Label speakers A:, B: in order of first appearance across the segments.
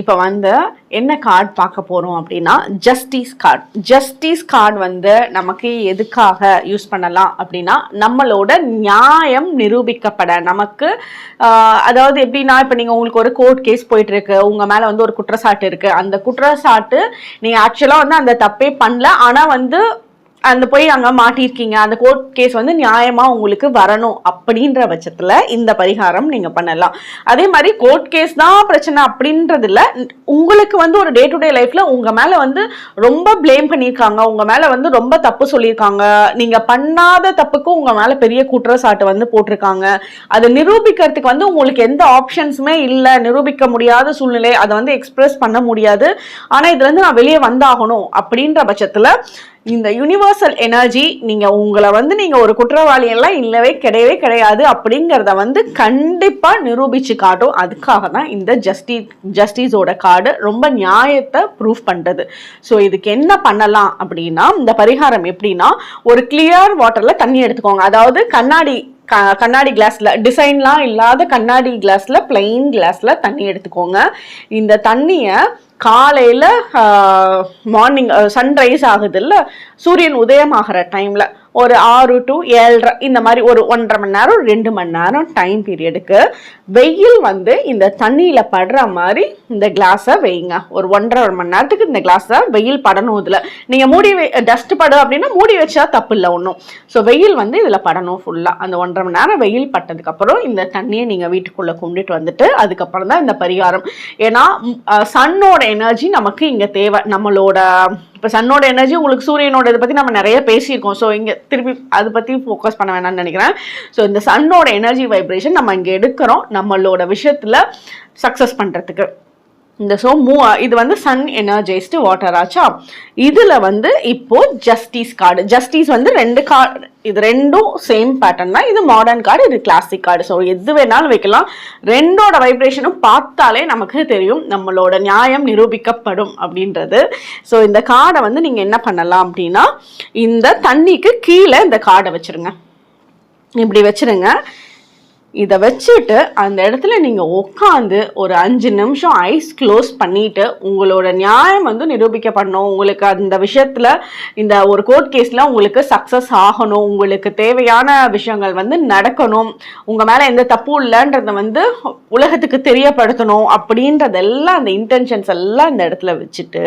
A: இப்போ வந்து என்ன கார்டு பார்க்க போகிறோம் அப்படின்னா ஜஸ்டிஸ் கார்டு ஜஸ்டிஸ் கார்டு வந்து நமக்கு எதுக்காக யூஸ் பண்ணலாம் அப்படின்னா நம்மளோட நியாயம் நிரூபிக்கப்பட. நமக்கு அதாவது எப்படின்னா இப்போ நீங்கள் உங்களுக்கு ஒரு கோர்ட் கேஸ் போயிட்டுருக்கு உங்கள் மேலே வந்து ஒரு குற்றச்சாட்டு இருக்குது அந்த குற்றச்சாட்டு நீங்கள் ஆக்சுவலாக வந்து அந்த தப்பே பண்ணல. ஆனால் வந்து அந்த போய் அங்கே மாட்டியிருக்கீங்க. அந்த கோர்ட் கேஸ் வந்து நியாயமாக உங்களுக்கு வரணும் அப்படின்ற பட்சத்தில் இந்த பரிகாரம் நீங்கள் பண்ணலாம். அதே மாதிரி கோர்ட் கேஸ் தான் பிரச்சனை அப்படின்றதில்ல. உங்களுக்கு வந்து ஒரு டே டு டே லைஃப்பில் உங்கள் மேலே வந்து ரொம்ப ப்ளேம் பண்ணியிருக்காங்க. உங்கள் மேலே வந்து ரொம்ப தப்பு சொல்லியிருக்காங்க. நீங்கள் பண்ணாத தப்புக்கும் உங்கள் மேலே பெரிய குற்றச்சாட்டு வந்து போட்டிருக்காங்க. அதை நிரூபிக்கிறதுக்கு வந்து உங்களுக்கு எந்த ஆப்ஷன்ஸுமே இல்லை. நிரூபிக்க முடியாத சூழ்நிலை. அதை வந்து எக்ஸ்பிரஸ் பண்ண முடியாது. ஆனால் இதுலேருந்து நான் வெளியே வந்தாகணும் அப்படின்ற பட்சத்தில் இந்த யுனிவர்சல் எனர்ஜி நீங்கள் உங்களை வந்து நீங்கள் ஒரு குற்றவாளி எல்லாம் இல்லவே கிடையவே கிடையாது அப்படிங்கிறத வந்து கண்டிப்பாக நிரூபித்து காட்டும். அதுக்காக தான் இந்த ஜஸ்டி ஜஸ்டிஸோட கார்டு ரொம்ப நியாயத்தை ப்ரூஃப் பண்ணுறது ஸோ இதுக்கு என்ன பண்ணலாம் அப்படின்னா இந்த பரிகாரம் எப்படின்னா ஒரு கிளியர் வாட்டரில் தண்ணி எடுத்துக்கோங்க. அதாவது கண்ணாடி கண்ணாடி கிளாஸில் டிசைன்லாம் இல்லாத கண்ணாடி கிளாஸில் பிளெயின் கிளாஸில் தண்ணி எடுத்துக்கோங்க. இந்த தண்ணியை காலையில் மார்னிங் சன்ரைஸ் ஆகுது இல்லை சூரியன் உதயமாகிற டைமில் ஒரு ஆறு டு ஏழரை இந்த மாதிரி ஒரு ஒன்றரை மணி நேரம் ரெண்டு மணி நேரம் டைம் பீரியடுக்கு வெயில் வந்து இந்த தண்ணியில் படுற மாதிரி இந்த கிளாஸை வைங்க. ஒரு ஒன்றரை மணி நேரத்துக்கு இந்த கிளாஸை வெயில் படணும் இதில் நீங்கள் மூடி டஸ்ட் படும் அப்படின்னா மூடி வச்சா தப்பு இல்லை ஒன்றும் ஸோ வெயில் வந்து இதில் படணும் ஃபுல்லாக அந்த ஒன்றரை மணி நேரம் வெயில் பட்டதுக்கப்புறம் இந்த தண்ணியை நீங்கள் வீட்டுக்குள்ளே கொண்டுட்டு வந்துட்டு அதுக்கப்புறம் தான் இந்த பரிகாரம். ஏன்னா சன்னோட எனர்ஜி நமக்கு இங்கே தேவை. நம்மளோட இப்போ சன்னோட எனர்ஜி உங்களுக்கு சூரியனோட இதை பற்றி நம்ம நிறைய பேசியிருக்கோம். ஸோ இங்கே திருப்பி அதை பற்றி ஃபோக்கஸ் பண்ண வேணாம்னு நினைக்கிறேன். ஸோ இந்த சன்னோட எனர்ஜி வைப்ரேஷன் நம்ம இங்கே எடுக்கிறோம் நம்மளோட விஷயத்தில் சக்ஸஸ் பண்ணுறதுக்கு இந்த ஸோ மூ இது வந்து சன் எனர்ஜைஸ்டு வாட்டர் ஆச்சா இதில் வந்து இப்போ ஜஸ்டிஸ் கார்டு ஜஸ்டிஸ் வந்து ரெண்டு கார்டு இது ரெண்டும் சேம் பேட்டர்ன் தான். இது மாடர்ன் கார்டு இது கிளாசிக் கார்டு ஸோ எது வேணாலும் வைக்கலாம். ரெண்டோட வைப்ரேஷனும் பார்த்தாலே நமக்கு தெரியும் நம்மளோட நியாயம் நிரூபிக்கப்படும் அப்படின்றது. ஸோ இந்த கார்டை வந்து நீங்கள் என்ன பண்ணலாம் அப்படின்னா இந்த தண்ணிக்கு கீழே இந்த கார்டை வச்சிருங்க. இப்படி வச்சிருங்க. இதை வச்சுட்டு அந்த இடத்துல நீங்கள் உட்காந்து ஒரு அஞ்சு நிமிஷம் ஐஸ் க்ளோஸ் பண்ணிட்டு உங்களோட நியாயம் வந்து நிரூபிக்கப்படணும். உங்களுக்கு அந்த விஷயத்தில் இந்த ஒரு கோர்ட் கேஸில் உங்களுக்கு சக்ஸஸ் ஆகணும். உங்களுக்கு தேவையான விஷயங்கள் வந்து நடக்கணும். உங்கள் மேலே எந்த தப்பும் இல்லைன்றத வந்து உலகத்துக்கு தெரியப்படுத்தணும் அப்படின்றதெல்லாம் அந்த இன்டென்ஷன்ஸ் எல்லாம் இந்த இடத்துல வச்சுட்டு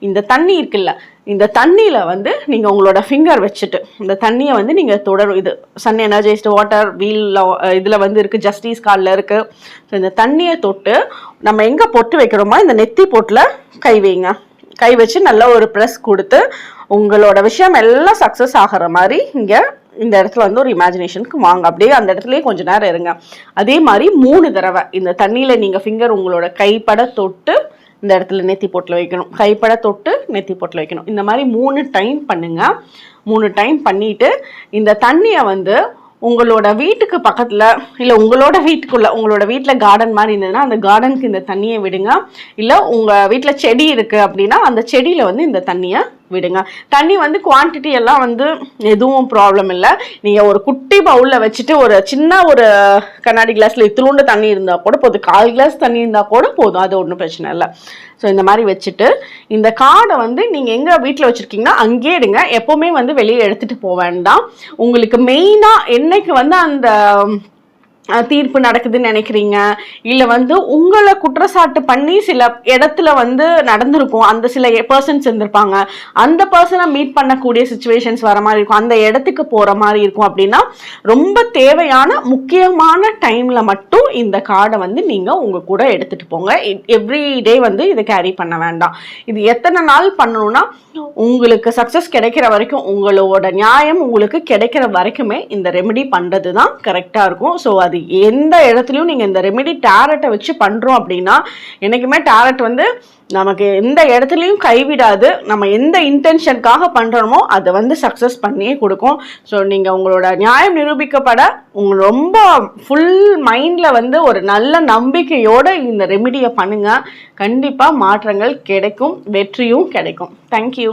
A: இந்த தண்ணி இருக்குல்ல இந்த தண்ணியில் வந்து நீங்கள் உங்களோட ஃபிங்கர் வச்சுட்டு இந்த தண்ணியை வந்து நீங்கள் தொடரும் இது சன் எனர்ஜைஸ்டு வாட்டர் வீலில் இதில் வந்து இருக்குது ஜஸ்டிஸ் காலில் இருக்குது ஸோ இந்த தண்ணியை தொட்டு நம்ம எங்கே பொட்டு வைக்கிறோமோ இந்த நெத்தி பொட்டில் கை வைங்க. கை வச்சு நல்ல ஒரு ப்ரெஸ் கொடுத்து உங்களோட விஷயம் எல்லாம் சக்ஸஸ் ஆகிற மாதிரி இங்கே இந்த இடத்துல வந்து ஒரு இமேஜினேஷனுக்கு வாங்க. அப்படியே அந்த இடத்துலயே கொஞ்ச நேரம் இருங்க. அதே மாதிரி மூணு தடவை இந்த தண்ணியில் நீங்கள் ஃபிங்கர் உங்களோட கைப்பட தொட்டு இந்த இடத்துல நெத்தி போட்டில் வைக்கணும். கைப்பட தொட்டு நெத்தி போட்டில் வைக்கணும். இந்த மாதிரி மூணு டைம் பண்ணுங்கள் மூணு டைம் பண்ணிவிட்டு இந்த தண்ணியை வந்து உங்களோட வீட்டுக்கு பக்கத்தில் இல்லை உங்களோட வீட்டுக்குள்ளே உங்களோட வீட்டில் கார்டன் மாதிரி இருந்ததுன்னா அந்த கார்டனுக்கு இந்த தண்ணியை விடுங்க. இல்லை உங்கள் வீட்டில் செடி இருக்குது அப்படின்னா அந்த செடியில் வந்து இந்த தண்ணியை விடுங்க. தண்ணி வந்து குவான்டிட்டி எல்லாம் வந்து எதுவும் ப்ராப்ளம் இல்லை. நீங்கள் ஒரு குட்டி பவுலில் வச்சுட்டு ஒரு சின்ன ஒரு கண்ணாடி கிளாஸில் இத்திலூண்டு தண்ணி இருந்தால் கூட போதும். கால் கிளாஸ் தண்ணி இருந்தால் கூட போதும். அது ஒன்றும் பிரச்சனை இல்லை. ஸோ இந்த மாதிரி வச்சுட்டு இந்த கார்டை வந்து நீங்கள் எங்கே வீட்டில் வச்சுருக்கீங்கன்னா அங்கேயே எடுங்க. எப்போவுமே வந்து வெளியே எடுத்துகிட்டு போக வேண்டாம். உங்களுக்கு மெயினாக என்னைக்கு வந்து அந்த தீர்ப்பு நடக்குதுன்னு நினைக்கிறீங்க? இல்லை வந்து உங்களை குற்றச்சாட்டு பண்ணி சில இடத்துல வந்து நடந்திருக்கும். அந்த சில பர்சன்ஸ் இருந்திருப்பாங்க. அந்த பர்சனை மீட் பண்ணக்கூடிய சுச்சுவேஷன்ஸ் வர மாதிரி இருக்கும். அந்த இடத்துக்கு போகிற மாதிரி இருக்கும் அப்படின்னா ரொம்ப தேவையான முக்கியமான டைமில் மட்டும் இந்த கார்டை வந்து நீங்கள் உங்கள் கூட எடுத்துகிட்டு போங்க. எவ்ரி டே வந்து இதை கேரி பண்ண வேண்டாம். இது எத்தனை நாள் பண்ணணும்னா உங்களுக்கு சக்ஸஸ் கிடைக்கிற வரைக்கும் உங்களோட நியாயம் உங்களுக்கு கிடைக்கிற வரைக்குமே இந்த ரெமெடி பண்ணுறது தான் கரெக்டாக இருக்கும். ஸோ அது எந்த இடத்துலையும் நீங்கள் இந்த ரெமெடி டேரட்டை வச்சு பண்ணுறோம் அப்படின்னா என்றைக்குமே டேரட் வந்து நமக்கு எந்த இடத்துலையும் கைவிடாது. நம்ம எந்த இன்டென்ஷனுக்காக பண்ணுறோமோ அதை வந்து சக்ஸஸ் பண்ணியே கொடுக்கும். ஸோ நீங்கள் உங்களோட நியாயம் நிரூபிக்கப்பட உங்கள் ரொம்ப ஃபுல் மைண்டில் வந்து ஒரு நல்ல நம்பிக்கையோடு இந்த ரெமிடியை பண்ணுங்கள் கண்டிப்பாக மாற்றங்கள் கிடைக்கும் வெற்றியும் கிடைக்கும். தேங்க்யூ